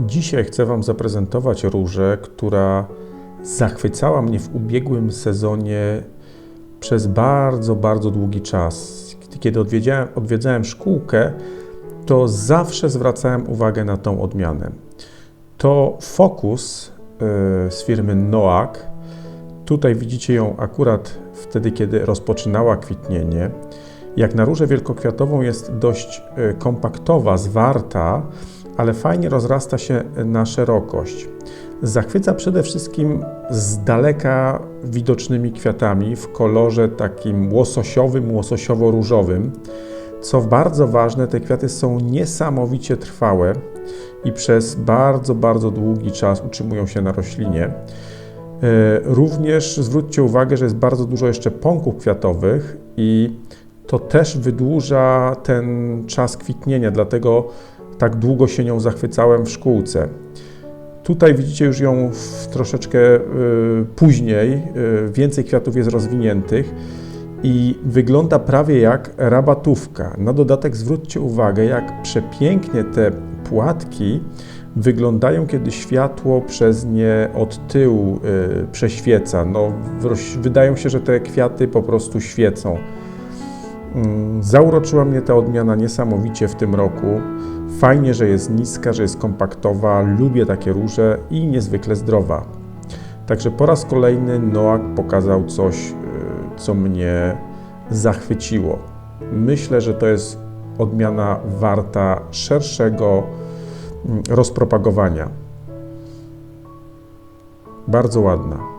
Dzisiaj chcę Wam zaprezentować różę, która zachwycała mnie w ubiegłym sezonie przez bardzo, bardzo długi czas. Kiedy odwiedziałem, odwiedzałem szkółkę, to zawsze zwracałem uwagę na tą odmianę. To Focus yy, z firmy Noak. Tutaj widzicie ją akurat wtedy, kiedy rozpoczynała kwitnienie. Jak na różę wielkokwiatową jest dość yy, kompaktowa, zwarta, ale fajnie rozrasta się na szerokość. Zachwyca przede wszystkim z daleka widocznymi kwiatami w kolorze takim łososiowym, łososiowo-różowym. Co bardzo ważne, te kwiaty są niesamowicie trwałe i przez bardzo, bardzo długi czas utrzymują się na roślinie. E, Również zwróćcie uwagę, że jest bardzo dużo jeszcze pąków kwiatowych i to też wydłuża ten czas kwitnienia, dlatego tak długo się nią zachwycałem w szkółce. Tutaj widzicie już ją troszeczkę y, później, y, więcej kwiatów jest rozwiniętych i wygląda prawie jak rabatówka. Na dodatek zwróćcie uwagę, jak przepięknie te płatki wyglądają, kiedy światło przez nie od tyłu y, prześwieca. No, wydają się, że te kwiaty po prostu świecą. Mm, Zauroczyła mnie ta odmiana niesamowicie w tym roku. Fajnie, że jest niska, że jest kompaktowa, lubię takie róże i niezwykle zdrowa. Także po raz kolejny Noak pokazał coś, y, co mnie zachwyciło. Myślę, że to jest odmiana warta szerszego mm, rozpropagowania. Bardzo ładna.